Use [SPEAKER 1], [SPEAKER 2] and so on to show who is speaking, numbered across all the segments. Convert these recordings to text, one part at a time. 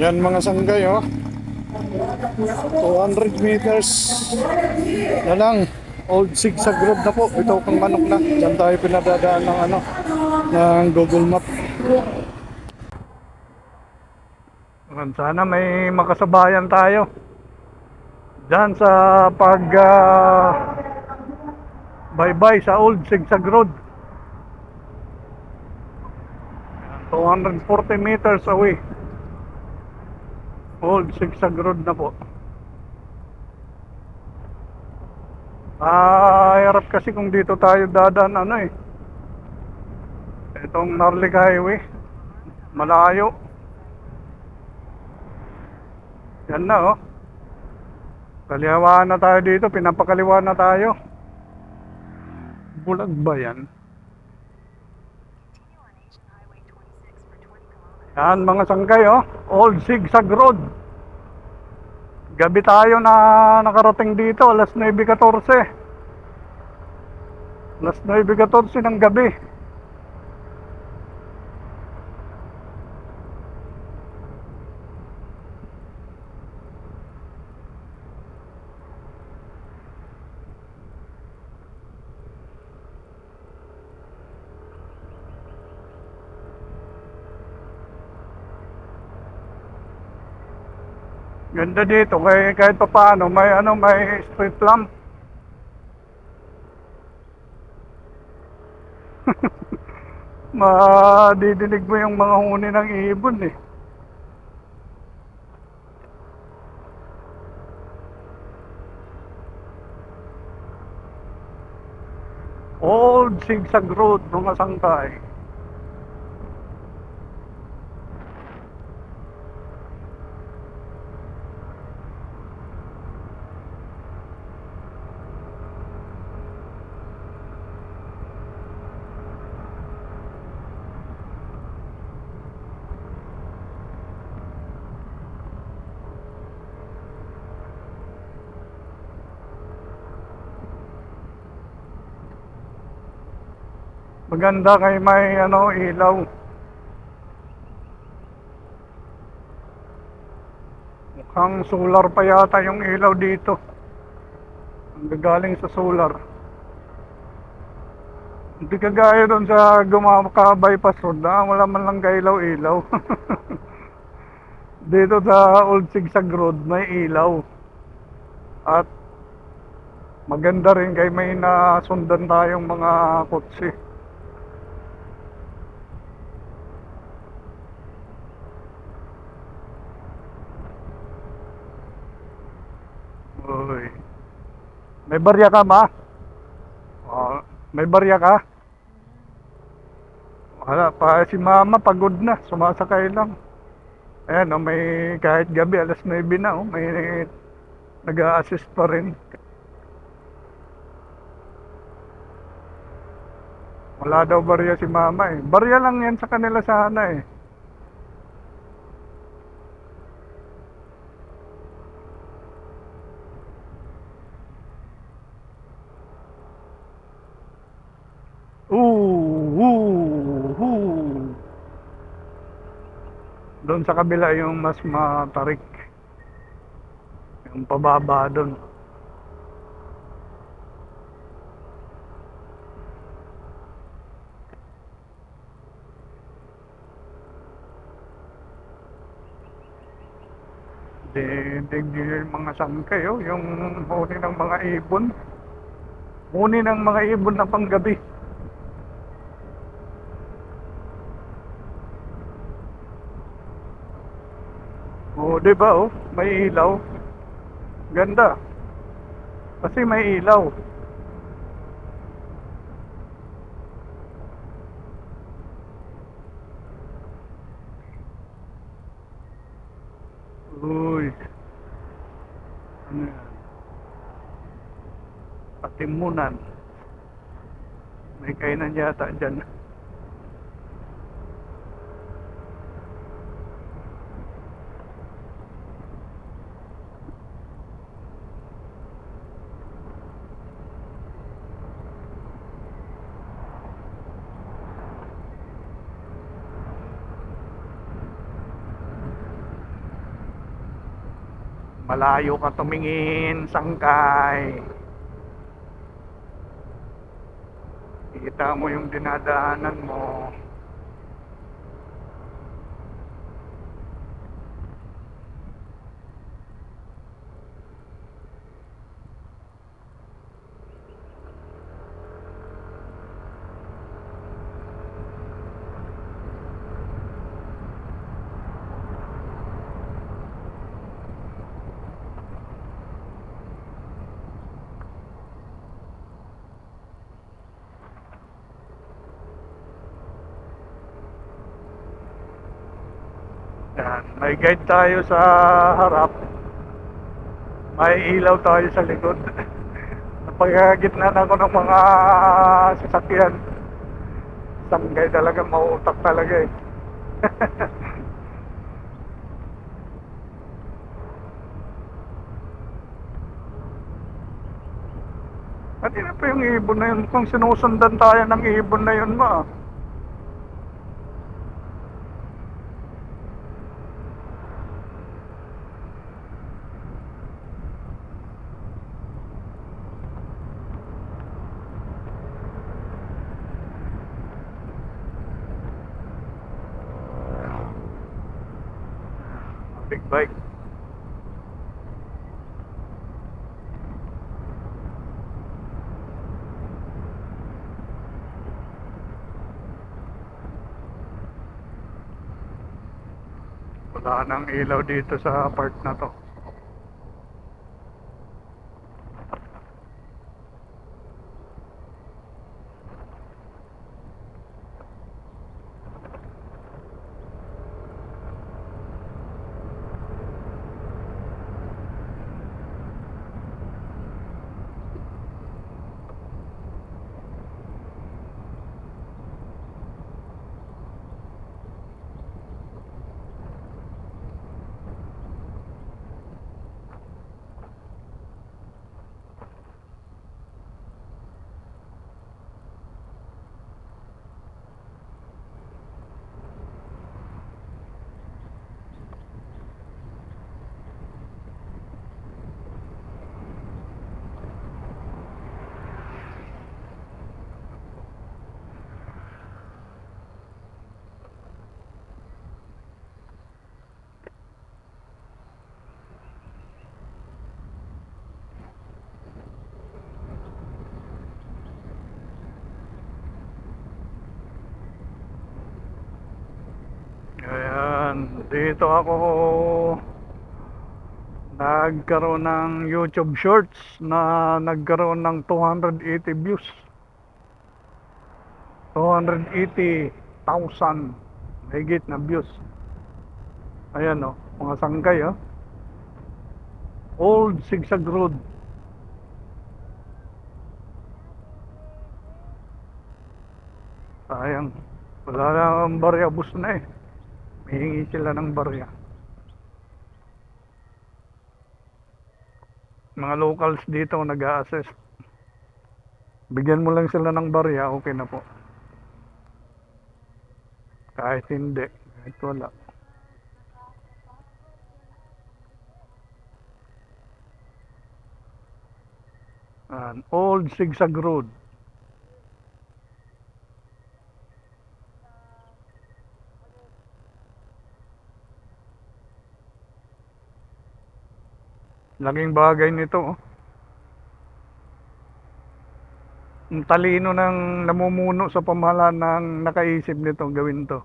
[SPEAKER 1] Yan mga sanggay oh. 200 meters na lang. Old zigzag road na po. Ito kang manok na. Diyan tayo pinadadaan ng ano, ng Google Map. Sana may makasabayan tayo. Diyan sa pag ah, bye-bye sa Old Zigzag Road. Ayan, 240 meters away. Old Zigzag Road na po. Ah, harap kasi kung dito tayo dadaan ano eh. Itong Narlik Highway. Malayo. Yan na oh. Kaliwaan na tayo dito, pinapakaliwa na tayo. Bulag ba yan? Yan mga sangkay oh, Old Zigzag Road. Gabi tayo na nakarating dito, alas 9.14. Alas 9.14 ng gabi. Ganda dito, kaya kahit pa paano, may ano, may street lamp. Madidinig mo yung mga huni ng ibon eh. Old Zigzag Road, mga sangkay. Maganda kay may ano, ilaw. Mukhang solar pa yata yung ilaw dito. Ang gagaling sa solar. Hindi kagaya doon sa gumaka bypass road na wala man lang kailaw-ilaw. dito sa Old Sigsag Road may ilaw. At maganda rin kay may nasundan tayong mga kotse. Uy. May barya ka ma? Oh, may barya ka? Wala pa si mama pagod na, sumasakay lang. Ayan, oh, may kahit gabi alas 9 na, oh, may nag-a-assist pa rin. Wala daw barya si mama eh. Barya lang yan sa kanila sana eh. Doon sa kabila yung mas matarik. Yung pababa doon. Yung mga sangkay, oh, yung huni ng mga ibon. Huni ng mga ibon na panggabi. Oh, 'di ba oh? May ilaw. Ganda. Kasi may ilaw. Uy. Ano yan? Patimunan. May kainan yata dyan. Malayo ka tumingin, sangkay. Kita mo yung dinadaanan mo. Yan. May guide tayo sa harap. May ilaw tayo sa likod. Napagagitna na ako ng mga sasakyan. Sanggay talaga, mauutak talaga eh. At yun pa yung ibon na yun. Kung sinusundan tayo ng ibon na yun ma. Bike. Wala nang ilaw dito sa part na to. Ayan, dito ako nagkaroon ng YouTube Shorts na nagkaroon ng 280 views. 280,000 higit na views. Ayan o, mga sangkay o. Old Sigsag Road. Sayang. Wala na ang barya, bus na eh. Hihingi sila ng barya. Mga locals dito nag assess Bigyan mo lang sila ng barya, okay na po. Kahit hindi, kahit wala. An old zigzag road. Laking bagay nito. oh. Ang talino ng namumuno sa pamahalaan ng nakaisip nito gawin to.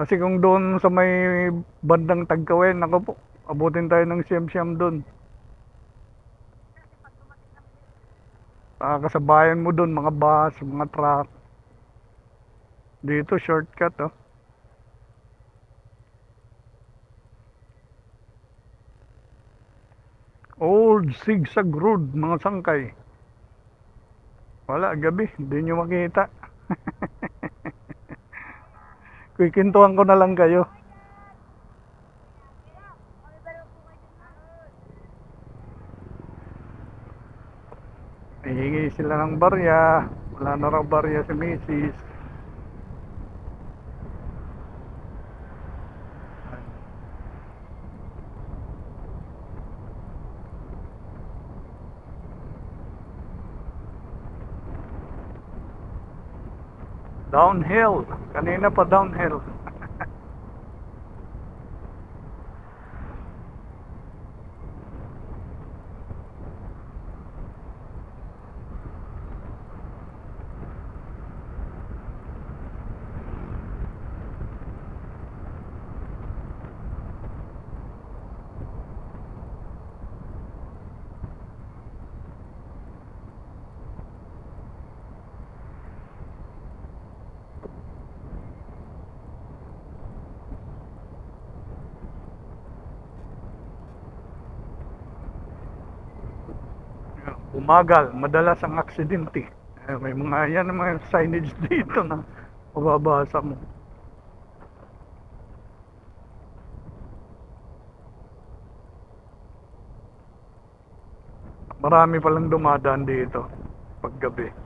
[SPEAKER 1] Kasi kung doon sa may bandang Tagkawin, ako po, abutin tayo ng siyam-siyam doon. Ah, kasabayan mo doon, mga bus, mga truck. Dito, shortcut, oh. Old zigzag road, mga sangkay. Wala, gabi, hindi nyo makita. Kikintuhan ko na lang kayo. Hihingi sila ng barya. Wala na raw barya si Mrs. Downhill. Kanina pa downhill. Umagal, madalas ang aksidente. Eh, may mga yan mga signage dito na mababasa mo. Marami palang dumadaan dito paggabi.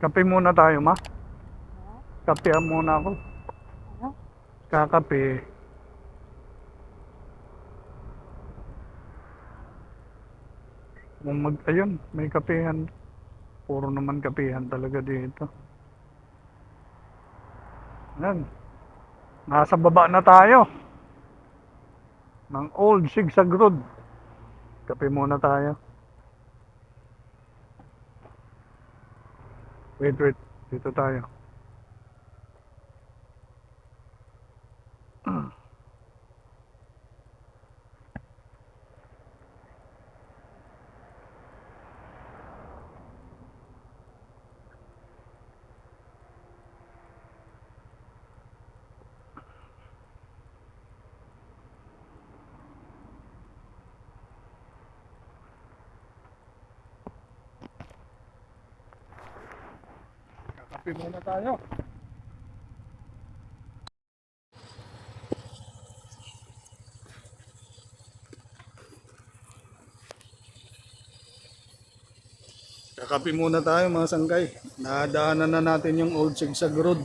[SPEAKER 1] Kape muna tayo, ma. Kape muna ako.
[SPEAKER 2] Ano?
[SPEAKER 1] Kakape. Mag, ayun, may kapehan. Puro naman kapehan talaga dito. Yan. Nasa baba na tayo. Ng Old Sigsag Road. Kape muna tayo. Wait, wait. Dito tayo. Kakape muna tayo. Kakape muna tayo mga sangkay. Nadaanan na natin yung Old Sigsag Road.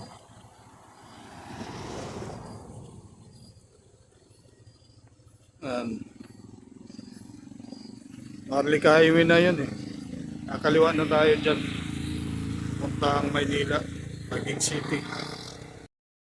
[SPEAKER 1] Um, Marley Highway na yun eh. Nakaliwa na tayo dyan. Puntang Maynila, Maging City.